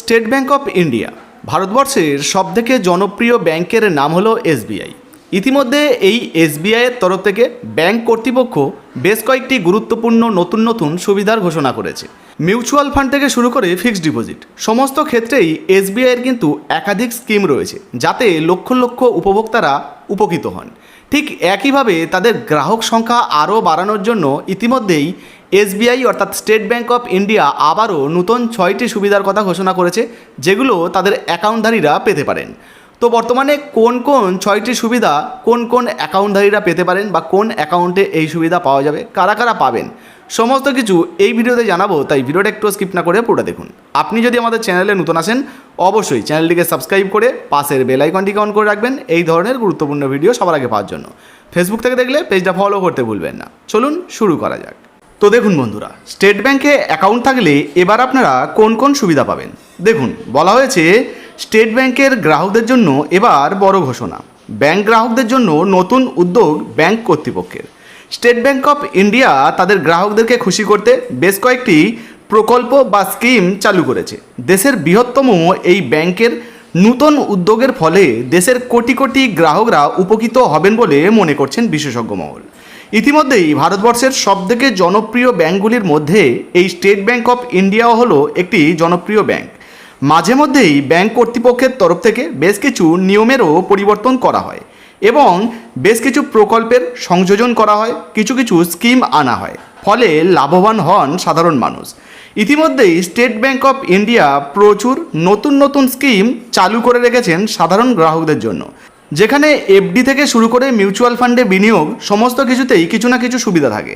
State bank of India, ভারতবর্ষের সবথেকে জনপ্রিয় ব্যাংকের নাম হলো এসবিআই। ইতিমধ্যে এই এসবিআইয়ের তরফ থেকে ব্যাংক কর্তৃপক্ষ বেশ কয়েকটি গুরুত্বপূর্ণ নতুন নতুন সুবিধার ঘোষণা করেছে। মিউচুয়াল ফান্ড থেকে শুরু করে ফিক্সড ডিপোজিট, সমস্ত ক্ষেত্রেই এসবিআইয়ের কিন্তু একাধিক স্কিম রয়েছে, যাতে লক্ষ লক্ষ উপভোক্তারা উপকৃত হন। ঠিক একইভাবে তাদের গ্রাহক সংখ্যা আরও বাড়ানোর জন্য ইতিমধ্যেই এসবিআই অর্থাৎ স্টেট ব্যাঙ্ক অফ ইন্ডিয়া আবারও নতুন ছয়টি সুবিধার কথা ঘোষণা করেছে, যেগুলো তাদের অ্যাকাউন্টধারীরা পেতে পারেন। তো বর্তমানে কোন কোন ছয়টি সুবিধা কোন কোন অ্যাকাউন্টধারীরা পেতে পারেন বা কোন অ্যাকাউন্টে এই সুবিধা পাওয়া যাবে, কারা কারা পাবেন, সমস্ত কিছু এই ভিডিওতে জানাব, তাই ভিডিওটা একটু স্কিপ না করে পুরো দেখুন। আপনি যদি আমাদের চ্যানেলে নতুন আসেন, অবশ্যই চ্যানেলটিকে সাবস্ক্রাইব করে পাশের বেল আইকনটিকে অন করে রাখবেন এই ধরনের গুরুত্বপূর্ণ ভিডিও সবার আগে পাওয়ার জন্য। ফেসবুক থেকে দেখলে পেজটা ফলো করতে ভুলবেন না। চলুন শুরু করা যাক। তো দেখুন বন্ধুরা, স্টেট ব্যাংকে অ্যাকাউন্ট থাকলে এবার আপনারা কোন কোন সুবিধা পাবেন? দেখুন, বলা হয়েছে স্টেট ব্যাংকের গ্রাহকদের জন্য এবার বড় ঘোষণা। ব্যাংক গ্রাহকদের জন্য নতুন উদ্যোগ ব্যাংক কর্তৃপক্ষের। স্টেট ব্যাংক অফ ইন্ডিয়া তাদের গ্রাহকদেরকে খুশি করতে বেশ কয়েকটি প্রকল্প বা স্কিম চালু করেছে। দেশের বৃহত্তম এই ব্যাংকের নূতন উদ্যোগের ফলে দেশের কোটি কোটি গ্রাহকরা উপকৃত হবেন বলে মনে করছেন বিশেষজ্ঞ মহল। ইতিমধ্যেই ভারতবর্ষের সবথেকে জনপ্রিয় ব্যাংকগুলির মধ্যে এই স্টেট ব্যাঙ্ক অফ ইন্ডিয়াও হলো একটি জনপ্রিয় ব্যাংক। মাঝে মধ্যেই ব্যাংক কর্তৃপক্ষের তরফ থেকে বেশ কিছু নিয়মেরও পরিবর্তন করা হয় এবং বেশ কিছু প্রকল্পের সংযোজন করা হয়, কিছু কিছু স্কিম আনা হয়, ফলে লাভবান হন সাধারণ মানুষ। ইতিমধ্যেই স্টেট ব্যাংক অফ ইন্ডিয়া প্রচুর নতুন নতুন স্কিম চালু করে রেখেছেন সাধারণ গ্রাহকদের জন্য। যেখানে এফডি থেকে শুরু করে মিউচুয়াল ফান্ডে বিনিয়োগ, সমস্ত কিছুতেই কিছু না কিছু সুবিধা থাকে।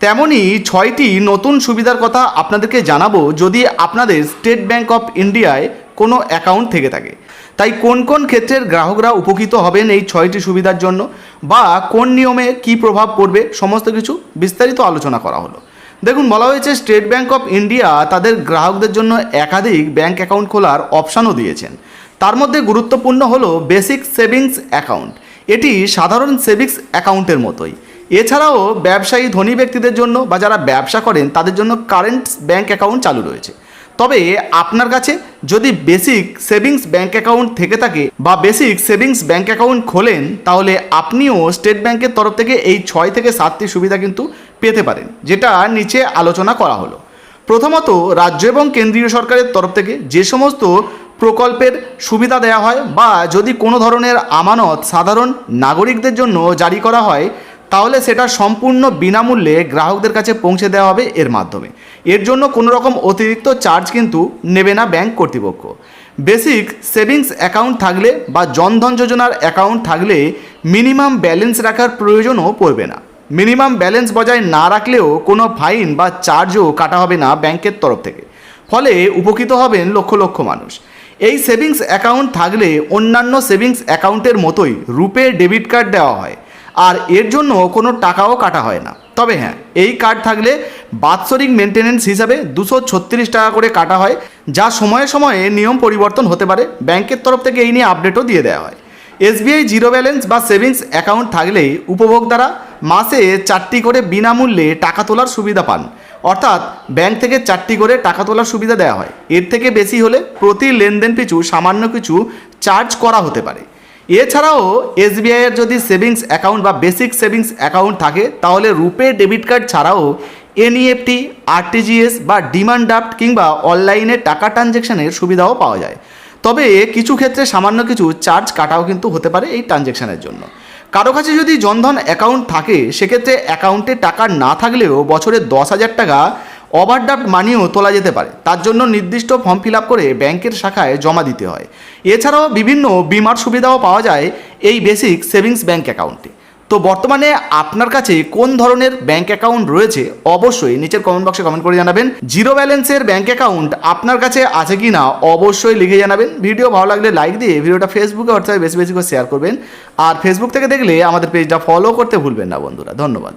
তেমনই ছয়টি নতুন সুবিধার কথা আপনাদেরকে জানাব যদি আপনাদের স্টেট ব্যাঙ্ক অফ ইন্ডিয়ায় কোনো অ্যাকাউন্ট থেকে থাকে। তাই কোন কোন ক্ষেত্রের গ্রাহকরা উপকৃত হবেন এই ছয়টি সুবিধার জন্য বা কোন নিয়মে কি প্রভাব পড়বে, সমস্ত কিছু বিস্তারিত আলোচনা করা হলো। দেখুন, বলা হয়েছে স্টেট ব্যাঙ্ক অফ ইন্ডিয়া তাদের গ্রাহকদের জন্য একাধিক ব্যাঙ্ক অ্যাকাউন্ট খোলার অপশানও দিয়েছেন। তার মধ্যে গুরুত্বপূর্ণ হলো বেসিক সেভিংস অ্যাকাউন্ট। এটি সাধারণ সেভিংস অ্যাকাউন্টের মতোই। এছাড়াও ব্যবসায়ী ধনী ব্যক্তিদের জন্য বা যারা ব্যবসা করেন, তাদের জন্য কারেন্ট ব্যাংক অ্যাকাউন্ট চালু রয়েছে। তবে আপনার কাছে যদি বেসিক সেভিংস ব্যাংক অ্যাকাউন্ট থেকে থাকে বা বেসিক সেভিংস ব্যাংক অ্যাকাউন্ট খোলেন, তাহলে আপনিও স্টেট ব্যাংকের তরফ থেকে এই ছয় থেকে সাতটি সুবিধা কিন্তু পেতে পারেন, যেটা নিচে আলোচনা করা হলো। প্রথমত, রাজ্য এবং কেন্দ্রীয় সরকারের তরফ থেকে যে সমস্ত প্রকল্পের সুবিধা দেওয়া হয় বা যদি কোনো ধরনের আমানত সাধারণ নাগরিকদের জন্য জারি করা হয়, তাহলে সেটা সম্পূর্ণ বিনামূল্যে গ্রাহকদের কাছে পৌঁছে দেওয়া হবে এর মাধ্যমে। এর জন্য কোনো রকম অতিরিক্ত চার্জ কিন্তু নেবে না ব্যাংক কর্তৃপক্ষ। বেসিক সেভিংস অ্যাকাউন্ট থাকলে বা জনধন যোজনার অ্যাকাউন্ট থাকলে মিনিমাম ব্যালেন্স রাখার প্রয়োজনও পড়বে না। মিনিমাম ব্যালেন্স বজায় না রাখলেও কোনো ফাইন বা চার্জও কাটা হবে না ব্যাংকের তরফ থেকে। ফলে উপকৃত হবেন লক্ষ লক্ষ মানুষ। এই সেভিংস অ্যাকাউন্ট থাকলে অন্যান্য সেভিংস অ্যাকাউন্টের মতোই রুপে ডেবিট কার্ড দেওয়া হয়। আর এর জন্য কোনো টাকাও কাটা হয় না। তবে হ্যাঁ এই কার্ড থাকলে বাৎসরিক মেনটেনেন্স হিসাবে দুশো ছত্রিশ টাকা করে কাটা হয়, যা সময়ে সময়ে নিয়ম পরিবর্তন হতে পারে। ব্যাংকের তরফ থেকে এই নিয়ে আপডেটও দিয়ে দেওয়া হয়। এসবিআই জিরো ব্যালেন্স বা সেভিংস অ্যাকাউন্ট থাকলে উপভোক্তারা মাসে চারটি করে বিনামূল্যে টাকা তোলার সুবিধা পান। অর্থাৎ ব্যাংক থেকে চারটি করে টাকা তোলার সুবিধা দেওয়া হয়। এর থেকে বেশি হলে প্রতি লেনদেন পিছু সামান্য কিছু চার্জ করা হতে পারে। এছাড়াও এসবিআই এর যদি সেভিংস অ্যাকাউন্ট বা বেসিক সেভিংস অ্যাকাউন্ট থাকে, তাহলে রুপে ডেবিট কার্ড ছাড়াও এনইএফটি, আরটিজিএস বা ডিমান্ড ড্রাফট কিংবা অনলাইনে টাকা ট্রানজ্যাকশনের সুবিধাও পাওয়া যায়। তবে কিছু ক্ষেত্রে সামান্য কিছু চার্জ কাটাও কিন্তু হতে পারে এই ট্রানজ্যাকশনের জন্য। কারও কাছে যদি জনধন অ্যাকাউন্ট থাকে, সেক্ষেত্রে অ্যাকাউন্টে টাকা না থাকলেও বছরে দশ হাজার টাকা ওভারড্রাফট মানিও তোলা যেতে পারে। তার জন্য নির্দিষ্ট ফর্ম ফিল করে ব্যাংকের শাখায় জমা দিতে হয়। এছাড়াও বিভিন্ন বিমার সুবিধাও পাওয়া যায় এই বেসিক সেভিংস ব্যাংক অ্যাকাউন্টে তো বর্তমানে আপনার কাছে কোন ধরনের ব্যাংক অ্যাকাউন্ট রয়েছে, অবশ্যই নিচের কমেন্ট বক্সে কমেন্ট করে জানাবেন। জিরো ব্যালেন্সের ব্যাংক অ্যাকাউন্ট আপনার কাছে আছে কি না অবশ্যই লিখে জানাবেন। ভিডিও ভালো লাগলে লাইক দিয়ে ভিডিওটা ফেসবুকে হোয়াটসঅ্যাপে বেশি বেশি করে শেয়ার করবেন। আর ফেসবুক থেকে দেখলে আমাদের পেজটা ফলো করতে ভুলবেন না বন্ধুরা। ধন্যবাদ।